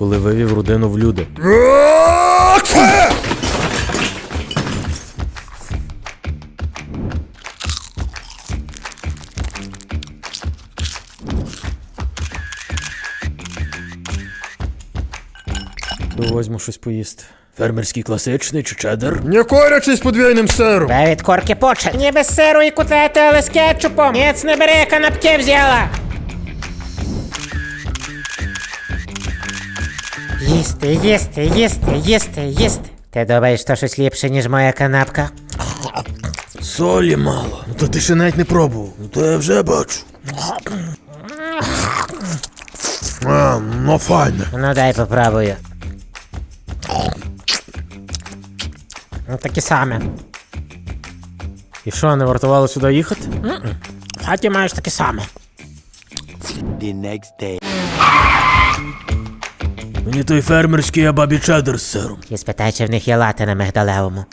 коли вивів родину в люди. Возьму щось поїсти. Фермерський класичний чи чеддер? Не корячий з подвійним сиром. Привід корки поче. Ні без сиру і котлети, але з кетчупом. Ніц не бери, канапки взяла. Їсти, їсти, їсти, їсти, їсти. Ти думаєш, що щось ліпше, ніж моя канапка? Солі мало. Ну то ти ще навіть не пробував. Ну то я вже бачу. А, ну файне. Ну дай попробую. Ну таке саме. І що, не вартувало сюди їхати? В хаті маєш таке саме. the next day. Мені той фермерський, а бабі чеддер з сиром. І спитай, чи в них є лати на мигдалевому.